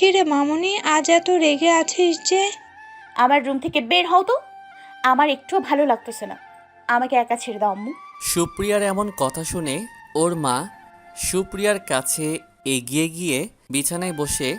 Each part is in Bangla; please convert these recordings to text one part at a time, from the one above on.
কিরে মামুনি আজ এত রেগে আছিস যে? আমার রুম থেকে বের হও তো। আমার একটুও ভালো লাগতেছে না। আমাকে একা ছেড়ে দাও আম্মু। সুপ্রিয়ার এমন কথা শুনে ওর মা সুপ্রিয়ার কাছে এগিয়ে গিয়ে বিছানায় বসে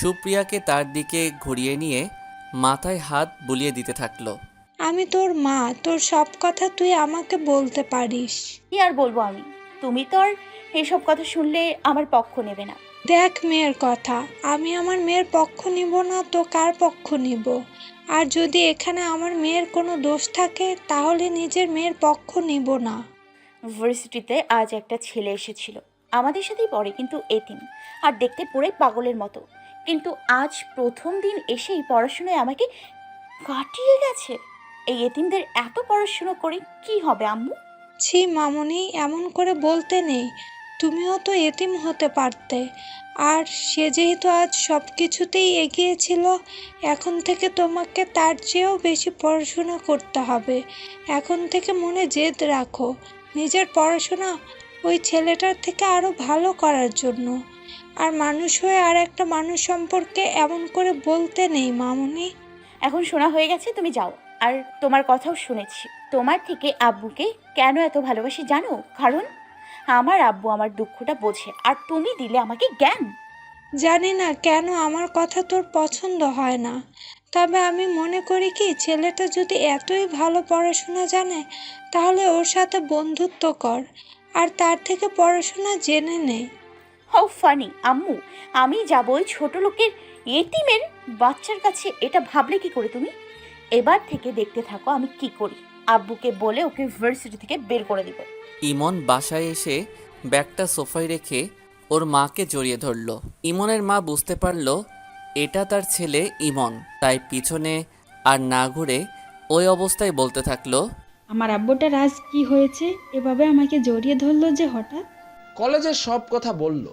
সুপ্রিয়াকে তার দিকে ঘুরিয়ে নিয়ে মাথায় হাত বুলিয়ে দিতে থাকল। আমি তোর মা তোর সব কথা তুই আমাকে বলতে পারিস। কি আর বলব আমি? তুমি তো আর এসব কথা শুনলে আমার পক্ষ নেবে না। দেখ মেয়ের কথা আমি আমার মেয়ের পক্ষ নিব না তো কার পক্ষ নিব? আর যদি এখানে আমার মেয়ের কোনো দোষ থাকে তাহলে নিজের মেয়ের পক্ষ নিব না। ভার্সিটিতে আজ একটা ছেলে এসেছিল। আমাদের সাথেই পড়ে কিন্তু এতিম। আর দেখতে পুরাই পাগলের মতো। কিন্তু আজ প্রথম দিন এসেই পড়াশোনায় আমাকে কাটিয়ে গেছে। এই এতিমদের এত পড়াশুনো করে কি হবে আম্মু? ছি মামুনি এমন করে বলতে নেই। তুমিও তো এতিম হতে পারতে। আর সে যেহেতু আজ সব কিছুতেই এগিয়েছিল এখন থেকে তোমাকে তার চেয়েও বেশি পড়াশোনা করতে হবে। এখন থেকে মনে জেদ রাখো। নিজের পড়াশোনা ওই ছেলেটার থেকে আরও ভালো করার জন্য। আর মানুষ হয়ে আর একটা মানুষ সম্পর্কে এমন করে বলতে নেই, মামুনি। এখন শোনা হয়ে গেছে, তুমি যাও। আর তোমার কথাও শুনেছি। তোমার থেকে আব্বুকে কেন এত ভালোবাসি জানো? কারণ আমার আব্বু আমার দুঃখটা বোঝে। আর তুমি দিলে আমাকে জ্ঞান। জানি না কেন আমার কথা তোর পছন্দ হয় না। তবে আমি মনে করি কি ছেলেটা যদি এতই ভালো পড়াশোনা জানে তাহলে ওর সাথে বন্ধুত্ব কর। আর তার থেকে পড়াশোনা জেনে নে। হাউ ফানি আম্মু! আমি যাব ওই ছোট লোকের এতিমের বাচ্চার কাছে। এটা ভাবলে কি করে তুমি? এবার থেকে দেখতে থাকো আমি কি করি। আব্বুকে বলে ওকে ভার্সিটি থেকে বের করে দিব। ইমন বাসায় এসে ব্যাগটা সোফায় রেখে ওর মাকে জড়িয়ে ধরল। ইমনের মা বুঝতে পারল এটা তার ছেলে ইমন। তাই পিছনে আর না ঘুরে ওই অবস্থায় বলতে থাকল আমার আব্বুটার আজ কি হয়েছে? এভাবে আমাকে জড়িয়ে ধরলো যে হঠাৎ? কলেজের সব কথা বলল।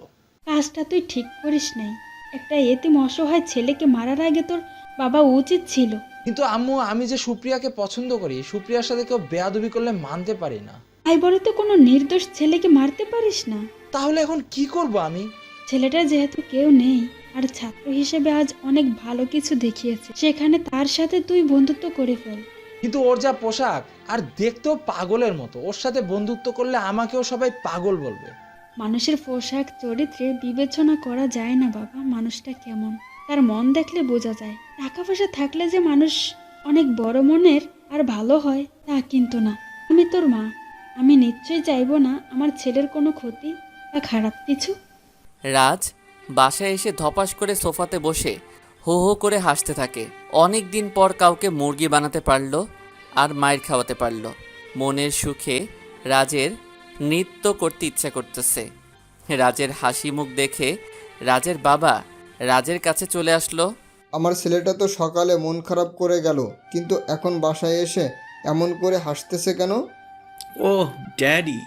কাজটা তুই ঠিক করিস নাই। একটা এতিম অসহায় ছেলেকে মারার আগে তোর বাবা উচিত ছিল। কিন্তু আম্মু আমি যে সুপ্রিয়াকে পছন্দ করি সুপ্রিয়ার সাথে কেউ বেয়াদবি করলে মানতে পারি না। তাই বলে তো কোনো নির্দোষ ছেলেকে মারতে পারিস না। তাহলে এখন কি করব আমি? ছেলেটা যেহেতু কেউ নেই আর ছাত্র হিসেবে আজ অনেক ভালো কিছু দেখিয়েছে সেখানে তার সাথে তুই বন্ধুত্ব করে ফেল। কিন্তু ওর যা পোশাক আর দেখতেও পাগলের মতো। ওর সাথে বন্ধুত্ব করলে আমাকেও সবাই পাগল বলবে। মানুষের পোশাক চরিত্রে বিবেচনা করা যায় না বাবা মানুষটা কেমন? তার মন দেখলে বোঝা যায়। টাকা পয়সা থাকলে যে মানুষ অনেক বড় মনের আর ভালো হয় তা কিন্তু না। আমি তোর মা। আমি নিশ্চয়ই চাইব না আমার ছেলের কোনো ক্ষতি বা খারাপ কিছু। রাজ বাসায় এসে ধপাস করে সোফাতে বসে হো হো করে হাসতে থাকে। অনেক দিন পর কাউকে মুরগি বানাতে পারল আর মায়ের খাওয়াতে পারল। মনের সুখে রাজের নৃত্য করতে ইচ্ছা করতেছে। রাজের হাসি মুখ দেখে রাজের বাবা রাজের কাছে চলে আসলো। আমার ছেলেটা তো সকালে মন খারাপ করে গেল কিন্তু এখন বাসায় এসে এমন করে হাসতেছে কেন? ওহ ড্যাডি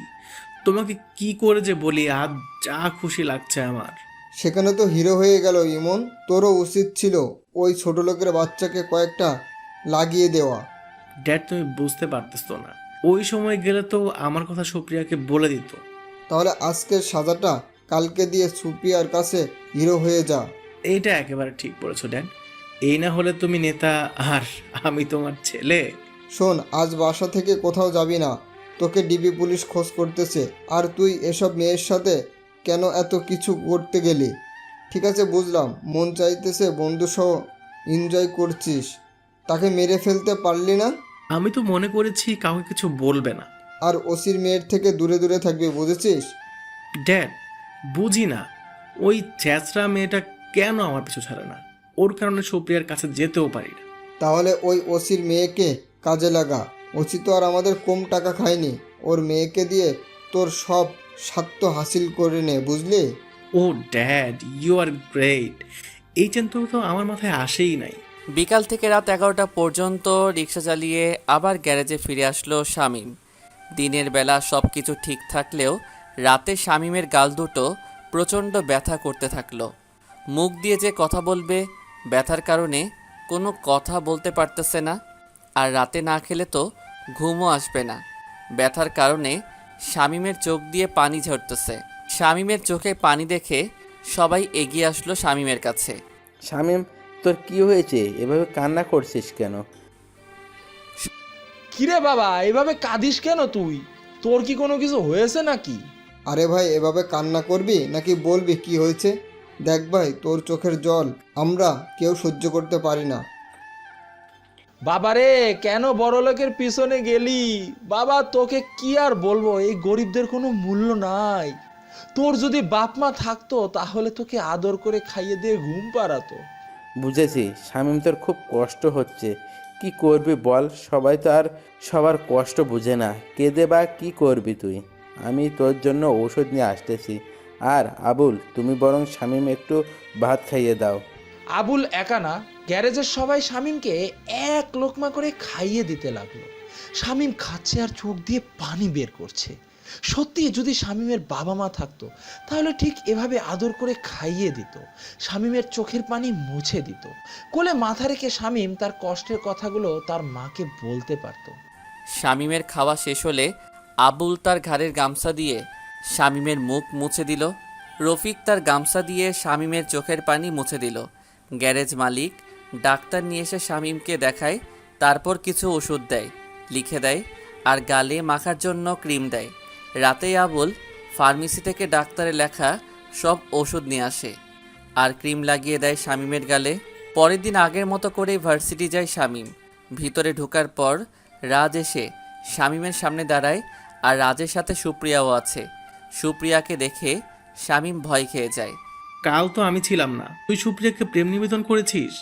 তোমাকে কি করে যে বলি আজ যা খুশি লাগছে আমার। সেখানে তো হিরো হয়ে গেল ইমন তোরও উচিত ছিল ওই ছোট লোকের বাচ্চাকে কয়েকটা লাগিয়ে দেওয়া। ড্যাড তুমি বুঝতে পারতেছো না। ওই সময় গেলে তো আমার কথা সুপ্রিয়াকে বলে দিত। তাহলে আজকের সাজাটা কালকে দিয়ে সুপ্রিয়ার কাছে হিরো হয়ে যা। এইটা একেবারে ঠিক বলেছ ড্যাড। এই না হলে তুমি নেতা আর আমি তোমার ছেলে। শোন আজ বাসা থেকে কোথাও যাবি না। তোকে ডিবি পুলিশ খোঁজ করতেছে আর তুই এসব মেয়ের সাথে কেন এত কিছু করতে গেলি? ঠিক আছে বুঝলাম। মন চাইতেছে বন্ধুসহ এনজয় করছিস। তাকে মেরে ফেলতে পারলি না? আমি তো মনে করেছি কাউকে কিছু বলবে না। আর ওসির মেয়ের থেকে দূরে দূরে থাকবি বুঝেছিস? ড্যাড বুঝি না। ওই চ্যাচরা মেয়েটা কেন আমার পিছু ছাড়ে না? ওর কারণে সুপ্রিয়ার কাছে যেতেও পারি না। তাহলে ওই ওসির মেয়েকে কাজে লাগা। ওসি তো আর আমাদের কম টাকা খায়নি। ওর মেয়েকে দিয়ে তোর সব স্বার্থ হাসিল করে নে বুঝলি? ও ড্যাড ইউ আর গ্রেট। এই চিন্তা তো আমার মাথায় আসেই নাই। বিকাল থেকে রাত এগারোটা পর্যন্ত রিক্সা চালিয়ে আবার গ্যারেজে ফিরে আসলো শামীম। দিনের বেলা সব কিছু ঠিক থাকলেও রাতে শামীমের গাল দুটো প্রচণ্ড ব্যথা করতে থাকল। মুখ দিয়ে যে কথা বলবে ব্যথার কারণে কোনো কথা বলতে পারতেছে না। আর রাতে না খেলে তো ঘুমও আসবে না। ব্যথার কারণে শামীমের চোখ দিয়ে পানি ঝরতেছে। শামীমের চোখে পানি দেখে সবাই এগিয়ে আসলো শামীমের কাছে। শামিম তোর কি হয়েছে? এভাবে কান্না করছিস কেন? কিরে বাবা এভাবে কাঁদিস কেন তুই? তোর কি কোনো কিছু হয়েছে নাকি? আরে ভাই এভাবে কান্না করবি নাকি বলবি কি হয়েছে? দেখ ভাই তোর চোখের জল আমরা কেউ সহ্য করতে পারি না। বাবারে কেন বড় লোকের পিছনে গেলি? বাবা তোকে কি আর বলব? এই গরিবদের কোনো মূল্য নাই। তোর যদি বাপ মা থাকতো তাহলে তোকে আদর করে খাইয়ে দিয়ে ঘুম পাড়াতো। বুঝেছি শামিম তোর খুব কষ্ট হচ্ছে। কি করবি বল? সবাই তো আর সবার কষ্ট বুঝে না। কেঁদে বা কি করবি তুই? আমি তোর জন্য ঔষধ নিয়ে আসতেছি। আর আবুল তুমি বরং শামিম একটু ভাত খাইয়ে দাও। আবুল একা না গ্যারেজের সবাই শামিমকে এক লোকমা করে খাইয়ে দিতে লাগল। শামিম খাচ্ছে আর চোখ দিয়ে পানি বের করছে। সত্যি যদি শামিমের বাবা মা থাকতো, তাহলে ঠিক এভাবে আদর করে খাইয়ে দিত। শামিমের চোখের পানি মুছে দিত। কোলে মাথা রেখে শামিম তার কষ্টের কথাগুলো তার মাকে বলতে পারতো। শামিমের খাওয়া শেষ হলে আবুল তার ঘাড়ের গামছা দিয়ে শামিমের মুখ মুছে দিল। রফিক তার গামছা দিয়ে শামিমের চোখের পানি মুছে দিল। গ্যারেজ মালিক ডাক্তার নিয়ে এসে শামীমকে দেখায়, তারপর কিছু ওষুধ দেয়, লিখে দেয় আর গালে মাখার জন্য ক্রিম দেয়। রাতে আবুল ফার্মেসি থেকে ডাক্তারের লেখা সব ওষুধ নিয়ে আসে আর ক্রিম লাগিয়ে দেয় শামিমের গালে। পরের দিন আগের মতো করেই ভার্সিটি যায় শামীম। ভিতরে ঢোকার পর রাজ এসে শামীমের সামনে দাঁড়ায় আর রাজের সাথে সুপ্রিয়াও আছে। সুপ্রিয়াকে দেখে শামীম ভয় খেয়ে যায়। কাল তো আমি ছিলাম না। তুই সুপ্রিয়াকে প্রেম নিবেদন করেছিস?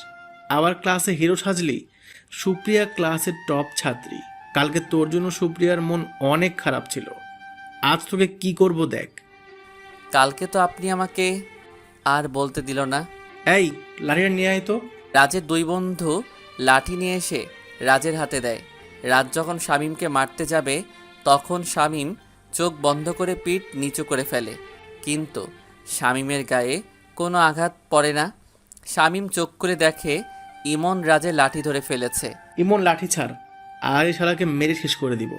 আবার ক্লাসে হিরো সাজলি সুপ্রিয়া ক্লাসের টপ ছাত্রী। কালকে তোর জন্য সুপ্রিয়ার মন অনেক খারাপ ছিল। আজ তোকে কি করব দেখ। কালকে তো আপনি আমাকে আর বলতে দিল না। এই লাঠিটা নিয়ে আয় তো। রাজের দুই বন্ধু লাঠি নিয়ে এসে রাজের হাতে দেয়। রাজ যখন শামীমকে মারতে যাবে তখন শামিম চোখ বন্ধ করে পিঠ নিচু করে ফেলে। কিন্তু শামিমের গায়ে কোনো আঘাত পড়ে না। শামীম চোখ করে দেখে ইমন রাজে লাঠি ধরে ফেলেছে। ইমন লাঠি ছাড় আর এই শালাকে মেরে শেষ করে দিব।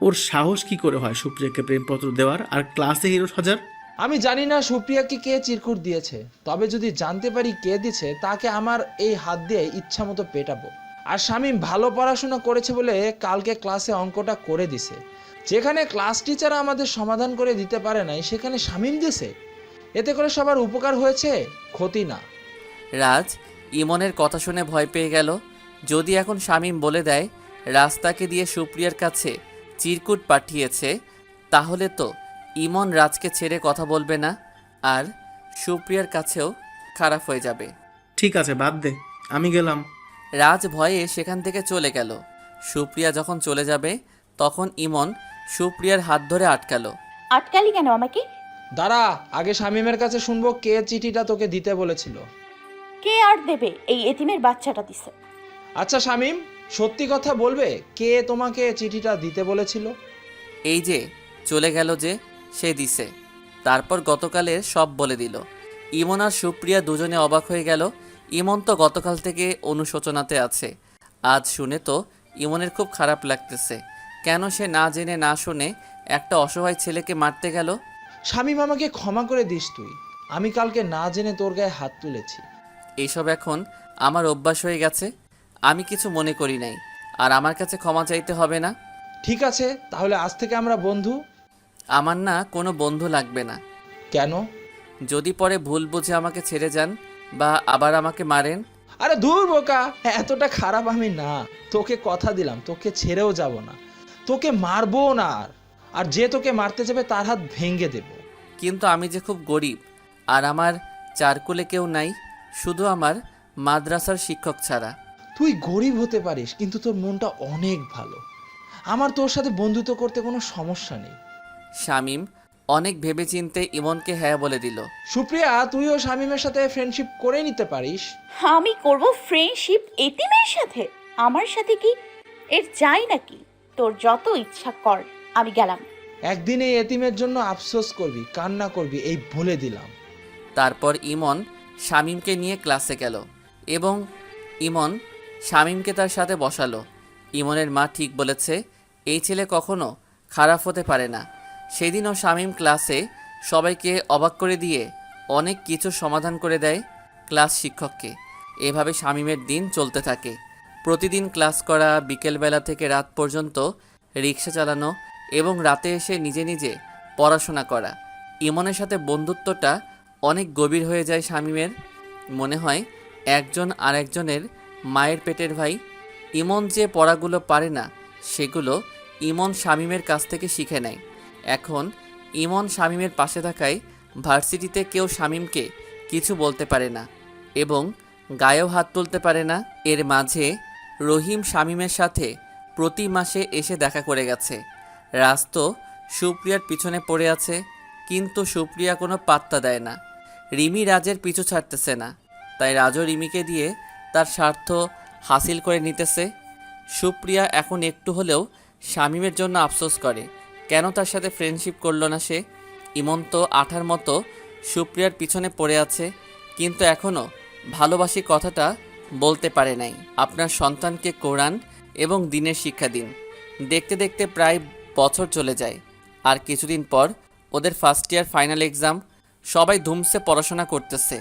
ওর সাহস কি করে হয় সুপ্রিয়াকে প্রেমপত্র দেওয়ার? আর ক্লাসে হিরো সাজার? আমি জানি না সুপ্রিয়াকে কে চিরকুট দিয়েছে তবে যদি জানতে পারি কে দিছে তাকে আমার এই হাত দিয়ে ইচ্ছা মতো পেটাবো। আর শামীম ভালো পড়াশোনা করেছে বলে কালকে ক্লাসে অঙ্কটা করে দিছে। যেখানে ক্লাস টিচার আমাদের সমাধান করে দিতে পারে নাই সেখানে শামীম দিছে? এতে করে সবার উপকার হয়েছে? ক্ষতি না। রাজ ইমনের কথা শুনে ভয় পেয়ে গেল। যদি এখন শামীম বলে দেয় রাস্তাকে দিয়ে সুপ্রিয়ার কাছে চিরকুট পাঠিয়েছে তাহলে তো ইমন রাজকে ছেড়ে কথা বলবে না আর সুপ্রিয়ার কাছেও খারাপ হয়ে যাবে। ঠিক আছে বাদ দে আমি গেলাম। রাজ ভয়ে সেখান থেকে চলে গেল। সুপ্রিয়া যখন চলে যাবে তখন ইমন সুপ্রিয়ার হাত ধরে আটকালো। আটকালি কেন আমাকে? দাঁড়া আগে শামীমের কাছে শুনব কে চিঠিটা তোকে দিতে বলেছিল। কে আর দেবে এই এতিমের বাচ্চাটা দিছে? আচ্ছা শামীম সত্যি কথা বলবে? কে তোমাকে চিঠিটা দিতে বলেছিল? এই যে চলে গেল যে সে দিছে। তারপর গতকালের সব বলে দিল। ইমন আর সুপ্রিয়া দুজনে অবাক হয়ে গেল। ইমন তো গতকাল থেকে অনুশোচনাতে আছে। আজ শুনে তো ইমনের খুব খারাপ লাগতেছে। কেন সে না জেনে না শুনে একটা অসহায় ছেলেকে মারতে গেল? শামীম আমাকে ক্ষমা করে দিস তুই। আমি কালকে না জেনে তোর গায়ে হাত তুলেছি। এইসব এখন আমার অভ্যাস হয়ে গেছে আমি কিছু মনে করি নাই আর আমার কাছে ক্ষমা চাইতে হবে না। ঠিক আছে তাহলে আজ থেকে আমরা বন্ধু। আমার না কোনো বন্ধু লাগবে না। কেন? যদি পরে ভুল বুঝে আমাকে ছেড়ে যান বা আবার আমাকে মারেন। আরে দূর বোকা এতটা খারাপ আমি না। তোকে কথা দিলাম তোকে ছেড়েও যাব না। তোকে মারবো না আর। আর যে তোকে মারতে যাবে তার হাত ভেঙে দেব। কিন্তু আমি যে খুব গরিব আর আমার চারকুলে কেউ নাই। শুধু আমার মাদ্রাসার শিক্ষক ছাড়া। তুই গরিব হতে পারিস কিন্তু তোর মনটা অনেক ভালো। আমার তোর সাথে বন্ধুত্ব করতে কোনো সমস্যা নেই। শামিম অনেক ভেবেচিন্তে ইমনকে হ্যাঁ বলে দিল। সুপ্রিয়া তুইও শামীমের সাথে ফ্রেন্ডশিপ করে নিতে পারিস। আমি করব ফ্রেন্ডশিপ এতিমের সাথে। আমার সাথে কি? এর চাই নাকি? তোর যত ইচ্ছা কর আমি গেলাম। একদিন এই এতিমের জন্য আফসোস করবি কান্না করবি এই বলে দিলাম। তারপর ইমন শামিমকে নিয়ে ক্লাসে গেল এবং ইমন শামিমকে তার সাথে বসালো। ইমনের মা ঠিক বলেছে, এই ছেলে কখনো খারাপ হতে পারে না। সেদিনও শামিম ক্লাসে সবাইকে অবাক করে দিয়ে অনেক কিছু সমাধান করে দেয় ক্লাস শিক্ষককে। এভাবে শামীমের দিন চলতে থাকে। প্রতিদিন ক্লাস করা, বিকেলবেলা থেকে রাত পর্যন্ত রিক্সা চালানো এবং রাতে এসে নিজে নিজে পড়াশোনা করা। ইমনের সাথে বন্ধুত্বটা অনেক গভীর হয়ে যায় শামীমের মনে হয়, একজন আরেকজনের মায়ের পেটের ভাই ইমন যে পড়াগুলো পারে না, সেগুলো ইমন শামীমের কাছ থেকে শিখে নেয়। এখন ইমন শামীমের পাশে থাকায় ভার্সিটিতে কেউ শামীমকে কিছু বলতে পারে না এবং গায়েও হাত তুলতে পারে না। এর মাঝে রহিম শামীমের সাথে প্রতি মাসে এসে দেখা করে গেছে। রাজ তো সুপ্রিয়ার পিছনে পড়ে আছে, কিন্তু সুপ্রিয়া কোনো পাত্তা দেয় না। রিমি রাজের পিছু ছাড়তেছে না। তাই রাজও রিমিকে দিয়ে তার স্বার্থ হাসিল করে নিতেছে। সুপ্রিয়া এখন একটু হলেও শামীমের জন্য আফসোস করে। কেন তার সাথে ফ্রেন্ডশিপ করল না সে? ইমন তো আঠার মতো সুপ্রিয়ার পিছনে পড়ে আছে, কিন্তু এখনও ভালোবাসি কথাটা বলতে পারে নাই। আপনার সন্তানকে কোরআন এবং দিনের শিক্ষা দিন। দেখতে দেখতে প্রায় বছর চলে যায়। আর কিছুদিন পর ওদের ফার্স্ট ইয়ার ফাইনাল এক্সাম সবাই ধুমসে পড়াশোনা করতেছে।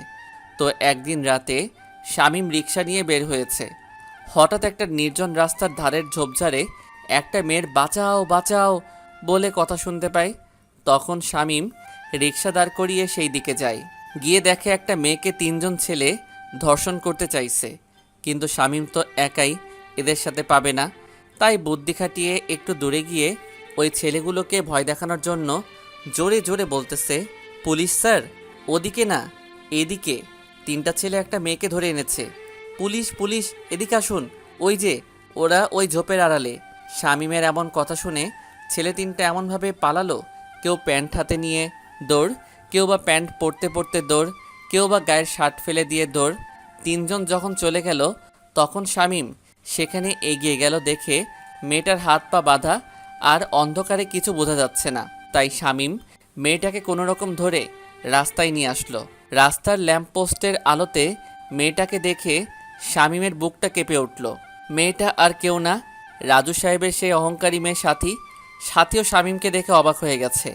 তো একদিন রাতে শামীম রিক্সা নিয়ে বের হয়েছে। হঠাৎ একটা নির্জন রাস্তার ধারের ঝোপঝাড়ে একটা মেয়ের বাঁচাও বাঁচাও বলে কথা শুনতে পায়। তখন শামীম রিক্সা দাঁড় করিয়ে সেই দিকে যায়। গিয়ে দেখে একটা মেয়েকে তিনজন ছেলে ধর্ষণ করতে চাইছে। কিন্তু শামীম তো একাই এদের সাথে পাবে না। তাই বুদ্ধি খাটিয়ে একটু দূরে গিয়ে ওই ছেলেগুলোকে ভয় দেখানোর জন্য জোরে জোরে বলতেছে পুলিশ স্যার, ওদিকে না, এদিকে। তিনটা ছেলে একটা মেয়েকে ধরে এনেছে। পুলিশ পুলিশ, এদিকে আসুন। ওই যে, ওরা ওই ঝোপের আড়ালে। শামীমের এমন কথা শুনে ছেলে তিনটা এমনভাবে পালালো, কেউ প্যান্ট হাতে নিয়ে দৌড়, কেউ বা প্যান্ট পরতে পরতে দৌড়, কেউ বা গায়ের শার্ট ফেলে দিয়ে দৌড়। তিনজন যখন চলে গেল, তখন শামীম সেখানে এগিয়ে গেল দেখে মেয়েটার হাত পা বাঁধা আর অন্ধকারে কিছু বোঝা যাচ্ছে না। তাই শামীম মেয়েটাকে কোনো রকম ধরে রাস্তায় নিয়ে আসলো। রাস্তার ল্যাম্পপোস্টের আলোতে মেয়েটাকে দেখে শামীমের বুকটা কেঁপে উঠল। মেয়েটা আর কেউ না, রাজু সাহেবের সেই অহংকারী মেয়ে সাথী, সাথীও শামীমকে দেখে অবাক হয়ে গেছে।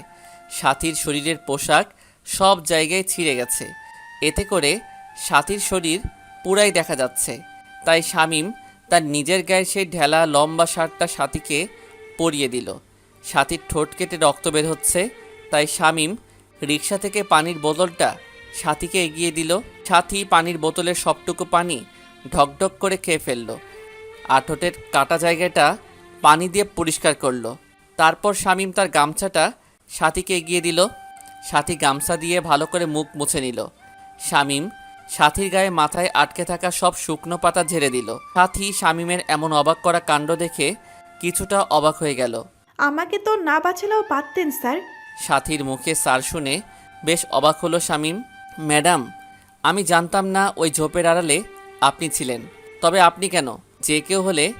সাথীর শরীরের পোশাক সব জায়গায় ছিঁড়ে গেছে। এতে করে সাথীর শরীর পুরাই দেখা যাচ্ছে। তাই শামীম তার নিজের গায়ে সেই ঢেলা লম্বা শার্টটা সাথীকে পরিয়ে দিল। সাথীর ঠোঁট কেটে রক্ত বের হচ্ছে তাই শামীম রিক্সা থেকে পানির বোতলটা সাথীকে এগিয়ে দিল। সাথী পানির বোতলের সবটুকু পানি ঢকঢক করে খেয়ে ফেলল। আঠোটের কাটা জায়গাটা পানি দিয়ে পরিষ্কার করল। তারপর শামীম তার গামছাটা সাথীকে এগিয়ে দিল। সাথী গামছা দিয়ে ভালো করে মুখ মুছে নিল। শামীম সাথীর গায়ে মাথায় আটকে থাকা সব শুকনো পাতা ঝেড়ে দিল। সাথী শামীমের এমন অবাক করা কাণ্ড দেখে কিছুটা অবাক হয়ে গেল। আমাকে তো না বাঁচালেও পারতেন, স্যার। সাথীর মুখে সার শুনে বেশ অবাক হলো শামীম। ম্যাডাম আমি জানতাম না ওই ঝোপের আড়ালে আপনি ছিলেন। তবে আপনি কেন? যে কেউ হলে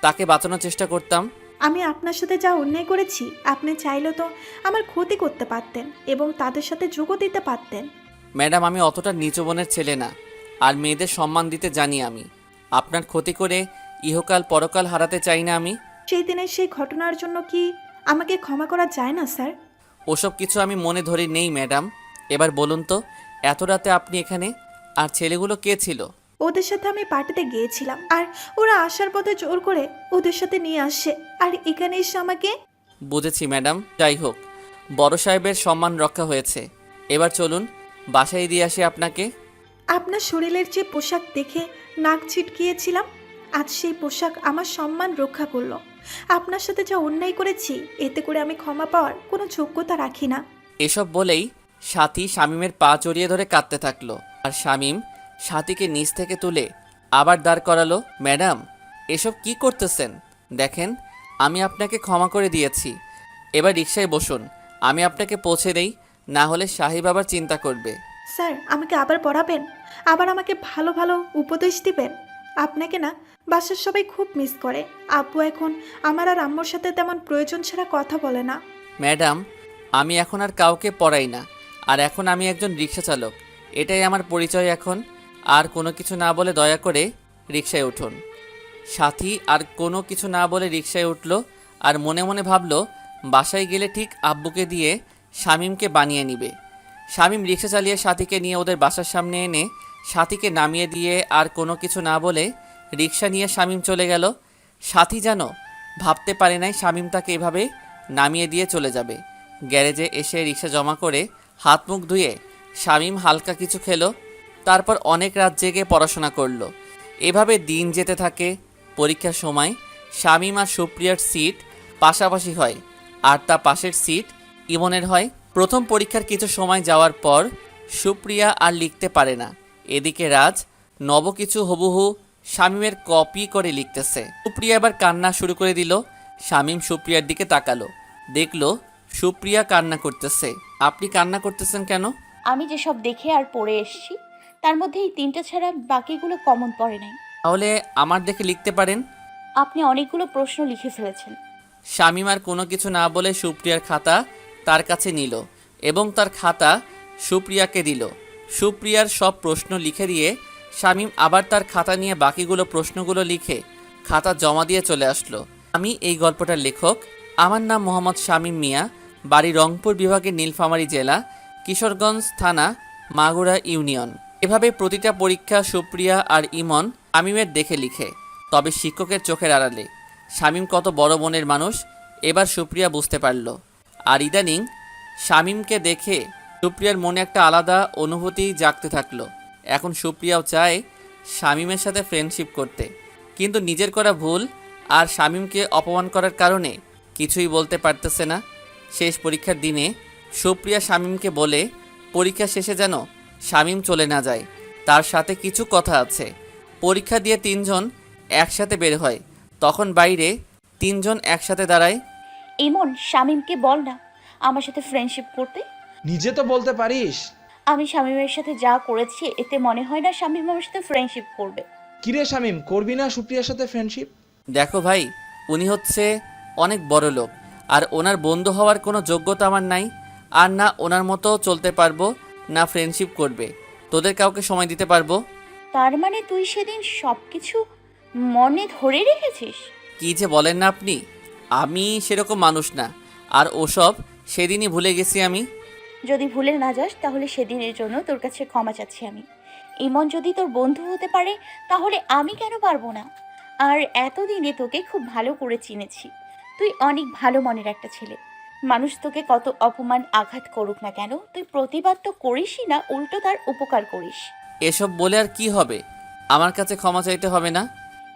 তাকে বাঁচানোর চেষ্টা করতাম। আমি আপনার সাথে যা অন্যায় করেছি আপনি চাইলে তো আমার ক্ষতি করতে পারতেন এবং তাদের সাথে যোগও দিতে পারতেন। ম্যাডাম আমি অতটা নিচু বনের ছেলে না আর মেয়েদের সম্মান দিতে জানি আমি। আপনার ক্ষতি করে ইহকাল পরকাল হারাতে চাই না আমি? সেই দিনের সেই ঘটনার জন্য কি আমাকে ক্ষমা করা যায় না স্যার? ওসব কিছু আমি মনে ধরি নেই ম্যাডাম। এবার বলুন তো এত রাতে আপনি এখানে? আর ছেলেগুলো কে ছিল? ওদের সাথে আমি পার্টিতে গিয়েছিলাম আর ওরা আসার পথে জোর করে ওদের সাথে নিয়ে আসে আর এখানে এসে আমাকে বুঝেছি ম্যাডাম। যাই হোক বড় সাহেবের সম্মান রক্ষা হয়েছে। এবার চলুন বাসায় দিয়ে আসি আপনাকে। আপনার শরীরের যে পোশাক দেখে নাক ছিটকিয়েছিলাম আজ সেই পোশাক আমার সম্মান রক্ষা করল। আপনার সাথে যা অন্যায় করেছি এতে করে আমি ক্ষমা পাওয়ার কোনো যোগ্যতা রাখি না। এসব বলেই সাথী শামীমের পা জড়িয়ে ধরে কাঁদতে থাকল আর শামীম সাথীকে নিচ থেকে তুলে আবার দাঁড় করালো ম্যাডাম এসব কি করতেছেন? দেখেন আমি আপনাকে ক্ষমা করে দিয়েছি। এবার রিক্সায় বসুন আমি আপনাকে পৌঁছে দেই না হলে সাহেব আবার চিন্তা করবে। স্যার আমাকে আবার পড়াবেন? আবার আমাকে ভালো ভালো উপদেশ দিবেন? আপনাকে না, বাসার সবাই খুব মিস করে। আব্বু এখন আমার আর আম্মুর সাথে তেমন প্রয়োজন ছাড়া কথা বলে না। ম্যাডাম, আমি এখন আর কাউকে পড়াই না, আর এখন আমি একজন রিক্সা চালক। এটাই আমার পরিচয় এখন। আর কোনো কিছু না বলে দয়া করে রিক্সায় উঠুন। সাথী আর কোনো কিছু না বলে রিক্সায় উঠল আর মনে মনে ভাবলো, বাসায় গেলে ঠিক আব্বুকে দিয়ে শামীমকে বানিয়ে নিবে। শামীম রিক্সা চালিয়ে সাথীকে নিয়ে ওদের বাসার সামনে এনে সাথীকে নামিয়ে দিয়ে আর কোনো কিছু না বলে রিক্সা নিয়ে শামীম চলে গেল। সাথী যেন ভাবতে পারে নাই শামীম তাকে এভাবে নামিয়ে দিয়ে চলে যাবে। গ্যারেজে এসে রিক্সা জমা করে হাত মুখ ধুয়ে শামীম হালকা কিছু খেলো, তারপর অনেক রাত জেগে পড়াশোনা করল। এভাবে দিন যেতে থাকে, পরীক্ষার সময় শামীম আর সুপ্রিয়ার সিট পাশাপাশি হয়, আর তা পাশের সিট ইমনের হয়। প্রথম পরীক্ষার কিছু সময় যাওয়ার পর সুপ্রিয়া আর লিখতে পারে না। এদিকে রাজ নব কিছু হবুহু শামীমের কপি করে লিখতেছে। সুপ্রিয়া এবার কান্না শুরু করে দিল। শামীম সুপ্রিয়ার দিকে তাকালো। দেখল সুপ্রিয়া কান্না করতেছে। আপনি কান্না করতেছেন কেন? আমি যেসব দেখে আর পড়ে এসেছি তার মধ্যে এই তিনটা ছাড়া বাকিগুলো কমন পড়ে নাই। তাহলে আমার দেখে লিখতে পারেন। আপনি অনেকগুলো প্রশ্ন লিখে ফেলেছেন। শামীম আর কোনো কিছু না বলে সুপ্রিয়ার খাতা তার কাছে নিল এবং তার খাতা সুপ্রিয়াকে দিল। সুপ্রিয়ার সব প্রশ্ন লিখে দিয়ে শামীম আবার তার খাতা নিয়ে বাকিগুলো প্রশ্নগুলো লিখে খাতা জমা দিয়ে চলে আসলো। আমি এই গল্পটার লেখক। আমার নাম মোহাম্মদ শামীম মিয়া। বাড়ি রংপুর বিভাগের নীলফামারী জেলা, কিশোরগঞ্জ থানা, মাগুরা ইউনিয়ন। এভাবে প্রতিটা পরীক্ষা সুপ্রিয়া আর ইমন শামীমের দেখে লিখে, তবে শিক্ষকের চোখের আড়ালে। শামীম কত বড় মনের মানুষ, এবার সুপ্রিয়া বুঝতে পারল। আর ইদানিং শামীমকে দেখে সুপ্রিয়ার মনে একটা আলাদা অনুভূতি জাগতে থাকল। এখন সুপ্রিয়াও চায় শামীমের সাথে ফ্রেন্ডশিপ করতে। কিন্তু নিজের করা ভুল আর শামীমকে অপমান করার কারণে কিছুই বলতে পারতেছে না। শেষ পরীক্ষার দিনে সুপ্রিয়া শামীমকে বলে, পরীক্ষা শেষে যেন শামীম চলে না যায়। তার সাথে কিছু কথা আছে। পরীক্ষা দিয়ে তিনজন একসাথে বের হয়। তখন বাইরে তিনজন একসাথে দাঁড়ায়। ইমন শামিমকে বল না। আমার সাথে ফ্রেন্ডশিপ করতে নিজে তো বলতে পারিস। আমি শামিমের সাথে যা করেছি এতে মনে হয় না শামিম আমার সাথে ফ্রেন্ডশিপ করবে। কিরে শামিম করবি না সুপ্রিয়ার সাথে ফ্রেন্ডশিপ দেখো ভাই উনি হচ্ছে অনেক বড় লোক আর ওনার বন্ধু হওয়ার কোনো যোগ্যতা আমার নাই আর না ওনার মতো চলতে পারব না ফ্রেন্ডশিপ করবে। তোদের কাউকে সময় দিতে পারব? তার মানে তুই সেদিন সব কিছু মনে ধরে রেখেছিস? কি যে বলেন না আপনি আমি সেরকম মানুষ না আর ওসব সেদিনই ভুলে গেছি আমি। যদি ভুলে না যাস তাহলে সেদিনের জন্য তোর কাছে ক্ষমা চাচ্ছি আমি। ইমন যদি তোর বন্ধু হতে পারে তাহলে আমি কেন পারব না? আর এতদিনে তোকে খুব ভালো করে চিনেছি। তুই অনেক ভালো মনের একটা ছেলে। মানুষ তোকে কত অপমান আঘাত করুক না কেন তুই প্রতিবাদ তো করিসই না উল্টো তার উপকার করিস। এসব বলে আর কি হবে? আমার কাছে ক্ষমা চাইতে হবে না?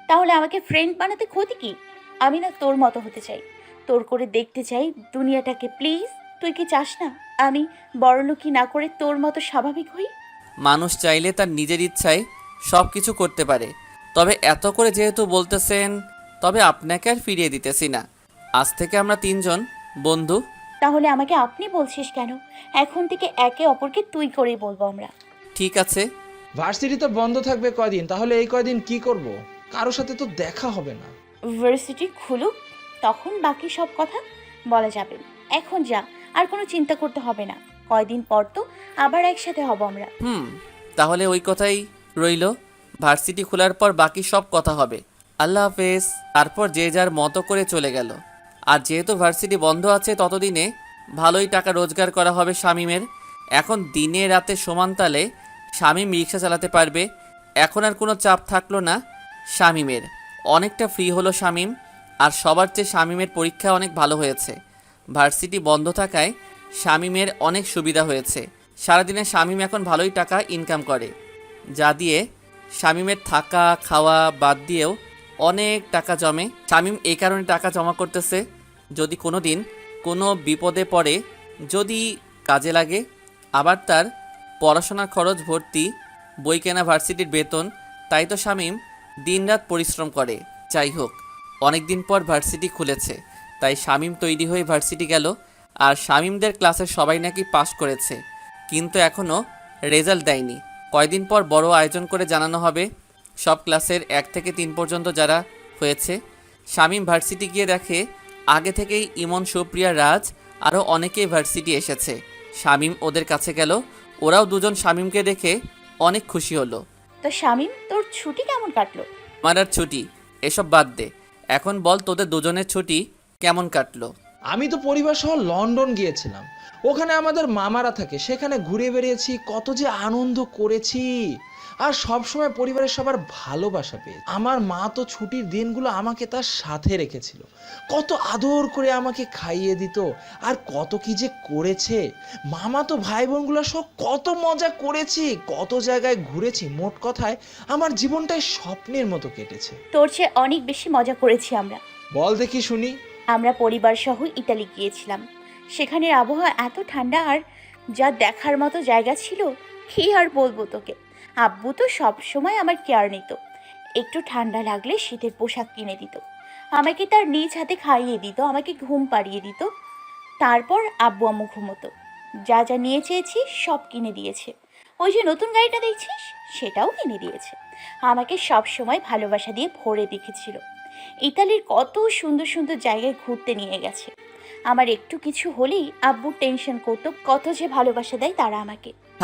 তাহলে আমাকে ফ্রেন্ড বানাতে ক্ষতি কি? আমি না তোর মতো হতে চাই। তোর করে দেখতে চাই দুনিয়াটাকে প্লিজ তুই কি চাস না আমি বড়লোকি না করে তোর মতো স্বাভাবিক হই? মানুষ চাইলে তার নিজের ইচ্ছায় সব কিছু করতে পারে। তবে এত করে যেহেতু বলতেছেন তবে আপনাকে আর ফিরিয়ে দিতেছি না। আজ থেকে আমরা তিনজন বন্ধু। তাহলে আমাকে আপনি বলছিস কেন? এখন থেকে একে অপরকে তুই করেই বলব আমরা। ঠিক আছে। ভার্সিটি তো বন্ধ থাকবে কয়দিন তাহলে এই কয়দিন কি করব? কারোর সাথে তো দেখা হবে না। ভার্সিটি খুলুক তখন বাকি সব কথা বলা যাবে। এখন যা আর কোনো চিন্তা করতে হবে না। কয়দিন পর তো আবার একসাথে হব আমরা। হুম, তাহলে ওই কথাই রইল। ভার্সিটি খোলার পর বাকি সব কথা হবে। আল্লাহ হাফেজ, তারপর যে যার মতো করে চলে গেল। আর যেহেতু ভার্সিটি বন্ধ আছে ততদিনে ভালোই টাকা রোজগার করা হবে শামিমের। এখন দিনে রাতে সমান তালে শামিম রিক্সা চালাতে পারবে। এখন আর কোনো চাপ থাকল না শামিমের। অনেকটা ফ্রি হলো শামিম, আর সবার চেয়ে শামিমের পরীক্ষা অনেক ভালো হয়েছে। ভার্সিটি বন্ধ থাকায় শামিমের অনেক সুবিধা হয়েছে। সারাদিনে শামিম এখন ভালোই টাকা ইনকাম করে। যা দিয়ে শামিমের থাকা, খাওয়া বাদ দিয়েও অনেক টাকা জমে। শামিম এই কারণে টাকা জমা করতেছে যদি কোনো দিন কোনো বিপদে পড়ে, যদি কাজে লাগে। আবার তার পড়াশোনার খরচ ভর্তি, বই কেনা, ভার্সিটির বেতন, তাই তো শামিম দিনরাত পরিশ্রম করে। যাই হোক অনেক দিন পর ভার্সিটি খুলেছে। তাই শামিম তৈরি হয়ে ভার্সিটি গেল আর শামিমদের ক্লাসের সবাই নাকি পাশ করেছে। কিন্তু এখনও রেজাল্ট দেয়নি। কয়দিন পর বড় আয়োজন করে জানানো হবে। সব ক্লাসের এক থেকে তিন পর্যন্ত যারা হয়েছে শামীম ভার্সিটি গিয়ে দেখে আগে থেকেই ইমন সুপ্রিয়া রাজ আরও অনেকেই ভার্সিটি এসেছে। শামীম ওদের কাছে গেল। ওরাও দুজন শামীমকে দেখে অনেক খুশি হলো। তো শামিম তোর ছুটি কেমন কাটলো? আমার আর ছুটি এসব বাদ দে। এখন বল তোদের দুজনের ছুটি কেমন কাটলো? আমি তো পরিবার সহ লন্ডন গিয়েছিলাম। ওখানে আমাদের মামারা থাকে সেখানে ঘুরে বেরিয়েছি কত যে আনন্দ করেছি। আর সব সময় পরিবারের সবার ভালোবাসা পেয়ে আমার মা তো ছুটির দিনগুলো আমাকে তার সাথে রেখেছিল। কত আদর করে আমাকে খাইয়ে দিত আর কত কি যে করেছে। মামা তো ভাই বোনগুলো সব কত মজা করেছি কত জায়গায় ঘুরেছি। মোট কথায় আমার জীবনটাই স্বপ্নের মতো কেটেছে। তোর চেয়ে অনেক বেশি মজা করেছি আমরা। বল দেখি শুনি। আমরা পরিবার সহ ইতালি গিয়েছিলাম। সেখানের আবহাওয়া এত ঠান্ডা আর যা দেখার মতো জায়গা ছিল, কি আর বলব তোকে? আব্বু তো সব সময় আমার কেয়ার নিত। একটু ঠান্ডা লাগলে শীতের পোশাক কিনে দিত। আমাকে তার নিজ হাতে খাইয়ে দিত, আমাকে ঘুম পাড়িয়ে দিত। তারপর আব্বু আম্মু ঘুমোতো। যা যা নিয়ে চেয়েছি সব কিনে দিয়েছে। ওই যে নতুন গাড়িটা দেখছিস? সেটাও কিনে দিয়েছে। আমাকে সব সময় ভালোবাসা দিয়ে ভরে রেখেছিল ইতালির কত সুন্দর সুন্দর জায়গায় ঘুরতে নিয়ে গেছে। আমার একটু কিছু হলেই আব্বু টেনশন করতো, কত যে ভালোবাসা দেয় তারা আমাকে।